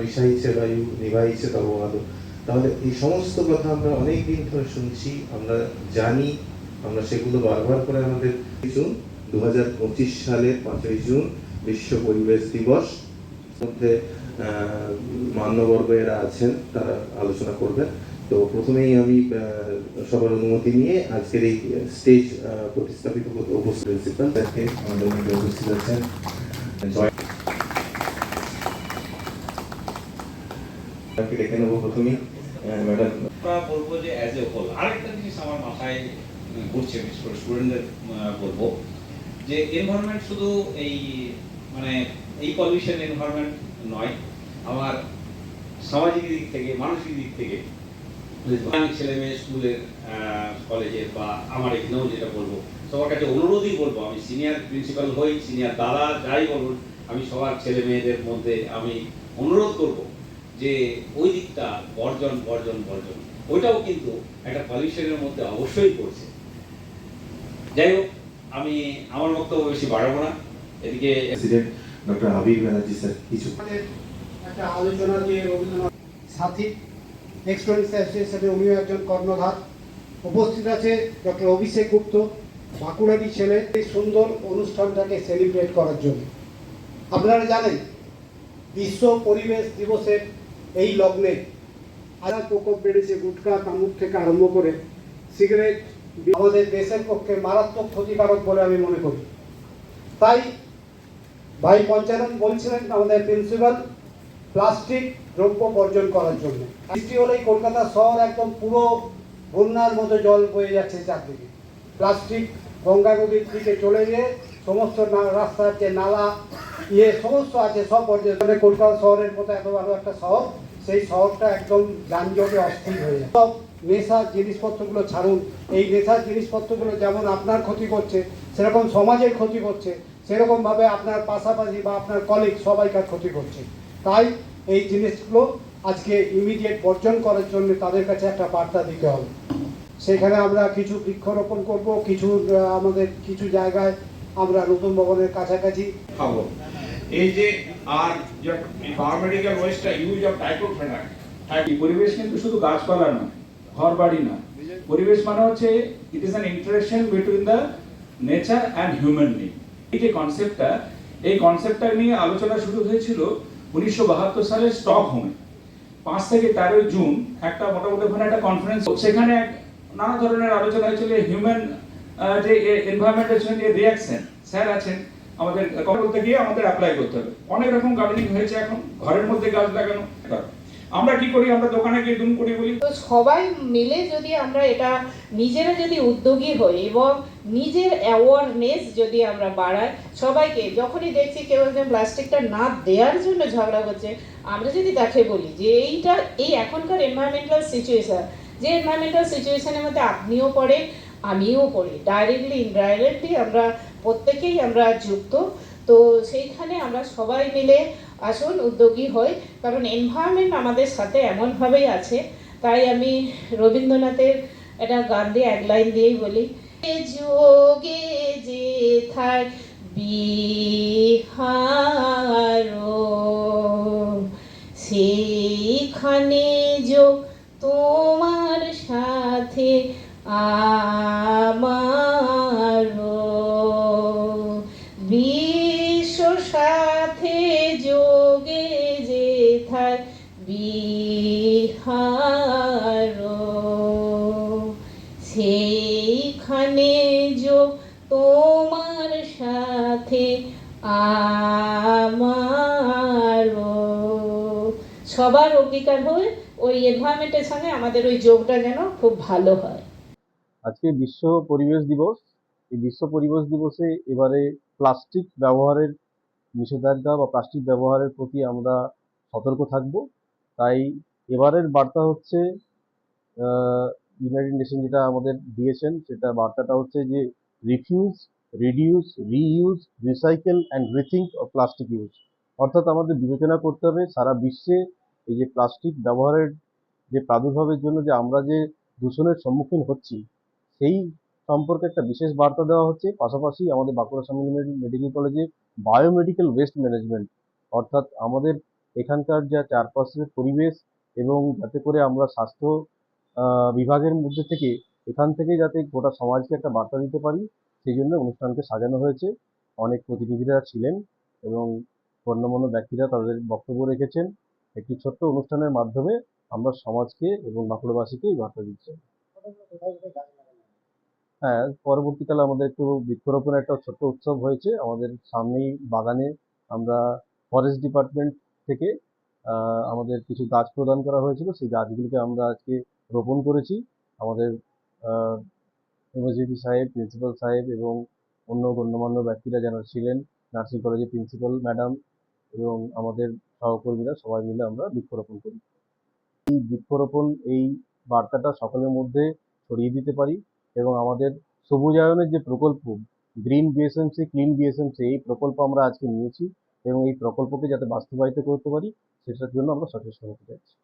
নিষ্ঠাইছে বায়ু নিভাইছে তব আলো তাহলে এই সমস্ত কথা আমরা অনেক দিন ধরে শুনছি, আমরা জানি, আমরা সেগুলো বারবার করে আমাদের জুন দু সালের পাঁচই জুন বিশ্ব পরিবেশ দিবস। মধ্যে মান্যবর্গ এরা আছেন, তারা আলোচনা করবেন। তো প্রথমেই আমি সবার অনুমতি নিয়ে আজকের এই স্টেজ প্রতিস্থাপিত উপস্থিত প্রিন্সিপাল তাকে আমাদের উপস্থিত আছেন। নেব প্রথমেই ম্যাডাম। বলব যে অ্যাজ এ হোল আরেকটা জিনিস আমার মাথায় ঘুরছে বিশেষ করে স্টুডেন্টদের বলব যে এনভায়রনমেন্ট শুধু এই মানে এই পলিউশন এনভায়রনমেন্ট নয়, আমার সামাজিক দিক থেকে, মানসিক দিক থেকে, অনেক ছেলে মেয়ে স্কুলের কলেজের বা আমার এখানেও যেটা বলব, সবার কাছে অনুরোধই বলব, আমি সিনিয়র প্রিন্সিপাল হই সিনিয়র দাদা, যাই বলুন, আমি সবার ছেলে মেয়েদের মধ্যে আমি অনুরোধ করব যে ওই দিকটা বর্জন বর্জন বর্জন ওইটাও কিন্তু একটা পলিউশনের মধ্যে অবশ্যই পড়ছে। যাই হোক আমি আমার বক্তব্য বেশি বাড়াবো না। এদিকে ডক্টর হাবিব ব্যানার্জি স্যার কিছু। একটা আলোচনা দিয়ে রবীন্দ্রনাথ সাথী অ্যাসোসিয়েশনের উনিও একজন কর্ণধার। উপস্থিত আছে ডক্টর অভিষেক গুপ্ত বাঁকুড়ারই ছেলে। এই সুন্দর অনুষ্ঠানটাকে সেলিব্রেট করার জন্য। আপনারা জানেন বিশ্ব পরিবেশ দিবসের এই লগ্নে আজা প্রকোপ বেড়েছে গুটখা তামুক থেকে আরম্ভ করে সিগারেট আমাদের দেশের পক্ষে মারাত্মক ক্ষতিকারক বলে আমি মনে করি। তাই ভাই পঞ্চানন বলছিলেন আমাদের প্রিন্সিপাল, প্লাস্টিক দ্রব্য বর্জন করার জন্য। বৃষ্টি হলেই কলকাতা শহর একদম পুরো বন্যার মতো জল বয়ে যাচ্ছে চারদিকে। প্লাস্টিক গঙ্গা নদীর দিকে চলে গিয়ে সমস্ত রাস্তার যে নালা ইয়ে সমস্ত আছে, সব পর্যটনে কলকাতা শহরের মতো এত ভালো একটা শহর, সেই শহরটা একদম যানজটে অস্থির হয়ে যায় সব নেশার জিনিসপত্রগুলো ছাড়ুন। এই নেশার জিনিসপত্রগুলো যেমন আপনার ক্ষতি করছে, সেরকম সমাজের ক্ষতি করছে, সেরকমভাবে আপনার পাশাপাশি বা আপনার কলিগ সবাইকার ক্ষতি করছে। তাই এই জিনিসগুলো আজকে ইমিডিয়েট বর্জন করার জন্য তাদের কাছে একটা বার্তা দিতে হবে। সেখানে আমরা কিছু বৃক্ষরোপণ করব, কিছু আমাদের কিছু জায়গায় আমরা নতুন ভবনের কাছাকাছি খাব। এই যে আর যে ফার্মেডিক্যাল ওয়েস্টটা ইউজ অফ টাইকোফেনাক এই পরিবেশ কিন্তু শুধু গাছপালা না ঘর বাড়ি না পরিবেশ মানে হচ্ছে it is an interaction between the nature and human being এই যে কনসেপ্টটা এই কনসেপ্টটা নিয়ে আলোচনা শুরু হয়েছিল উনিশশো বাহাত্তর সালে স্টক হোমে পাঁচ থেকে তেরোই জুন একটা মোটামুটি ওখানে একটা কনফারেন্স সেখানে নানা ধরনের আলোচনা হয়েছিল হিউম্যান যে এনভায়রনমেন্টের সঙ্গে রিয়াকশন স্যার আছেন আমাদের বলতে গিয়ে আমাদের অ্যাপ্লাই করতে হবে। অনেক রকম গার্ডেনিং হয়েছে এখন, ঘরের মধ্যে গাছ লাগানো আমরা কি করি? আমরা দোকানে গিয়ে দুম করি বলি। তো সবাই মিলে যদি আমরা এটা নিজেরা যদি উদ্যোগী হই এবং নিজের অ্যাওয়ারনেস যদি আমরা বাড়াই, সবাইকে যখনই দেখছি কেউ একজন প্লাস্টিকটা না দেওয়ার জন্য ঝগড়া করছে, আমরা যদি তাকে বলি যে এইটা, এই এখনকার এনভায়রনমেন্টাল সিচুয়েশন যে এনভায়রনমেন্টাল সিচুয়েশনের মধ্যে আপনিও পড়ে, আমিও পড়ি। ডাইরেক্টলি ইনডাইরেক্টলি আমরা প্রত্যেকেই আমরা যুক্ত। তো সেইখানে আমরা সবাই মিলে আসুন, উদ্যোগী হই। কারণ এনভায়রনমেন্ট আমাদের সাথে এমনভাবেই আছে। তাই আমি রবীন্দ্রনাথের একটা গান দিয়ে, এক লাইন দিয়েই বলি যোগে যে থাক বিহার সেইখানে যোগ তোমার সাথে আমার সবার অঙ্গীকার হয়ে ওই এনভায়রনমেন্টের সঙ্গে আমাদের ওই যোগটা যেন খুব ভালো হয়। আজকে বিশ্ব পরিবেশ দিবস। এই বিশ্ব পরিবেশ দিবসে এবারে প্লাস্টিক ব্যবহারের নিষেধাজ্ঞা বা প্লাস্টিক ব্যবহারের প্রতি আমরা সতর্ক থাকব। তাই এবারের বার্তা হচ্ছে ইউনাইটেড নেশন যেটা আমাদের দিয়েছেন, সেটা বার্তাটা হচ্ছে যে refuse reduce reuse recycle and rethink plastic use অর্থাৎ আমাদের বিবেচনা করতে হবে সারা বিশ্বে এই যে প্লাস্টিক ব্যবহারের যে প্রাদুর্ভাবের জন্য যে আমরা যে দূষণের সম্মুখীন হচ্ছি, সেই সম্পর্কে একটা বিশেষ বার্তা দেওয়া হচ্ছে। পাশাপাশি আমাদের বাঁকুড়া স্বামী মেডিকেল কলেজে বায়োমেডিকেল ওয়েস্ট ম্যানেজমেন্ট অর্থাৎ আমাদের এখানকার যা চারপাশের পরিবেশ এবং যাতে করে আমরা স্বাস্থ্য বিভাগের মধ্যে থেকে এখান থেকে যাতে গোটা সমাজকে একটা বার্তা দিতে পারি, সেই জন্য অনুষ্ঠানকে সাজানো হয়েছে। অনেক প্রতিনিধিরা ছিলেন এবং গণ্যমান্য ব্যক্তিরা তাদের বক্তব্য রেখেছেন। একটি ছোট্ট অনুষ্ঠানের মাধ্যমে আমরা সমাজকে এবং বাঁকুড়াবাসীকে এই বার্তা দিচ্ছি। হ্যাঁ পরবর্তীকালে আমাদের একটু বৃক্ষরোপণের একটা ছোট্ট উৎসব হয়েছে। আমাদের সামনেই বাগানে আমরা ফরেস্ট ডিপার্টমেন্ট থেকে আমাদের কিছু গাছ প্রদান করা হয়েছিল। সেই গাছগুলিকে আমরা আজকে রোপণ করেছি। আমাদের ইউনিভার্সিটি সাহেব, প্রিন্সিপাল সাহেব এবং অন্য গণ্যমান্য ব্যক্তিরা যারা ছিলেন, নার্সিং কলেজের প্রিন্সিপাল ম্যাডাম এবং আমাদের সহকর্মীরা সবাই মিলে আমরা বৃক্ষরোপণ করি। এই বৃক্ষরোপণ, এই বার্তাটা সকলের মধ্যে ছড়িয়ে দিতে পারি এবং আমাদের সবুজায়নের যে প্রকল্প, গ্রিন বিএসএমসি ক্লিন বিএসএমসি এই প্রকল্প আমরা আজকে নিয়েছি এবং এই প্রকল্পকে যাতে বাস্তবায়িত করতে পারি, সেটার জন্য আমরা সচেষ্ট হতে চাইছি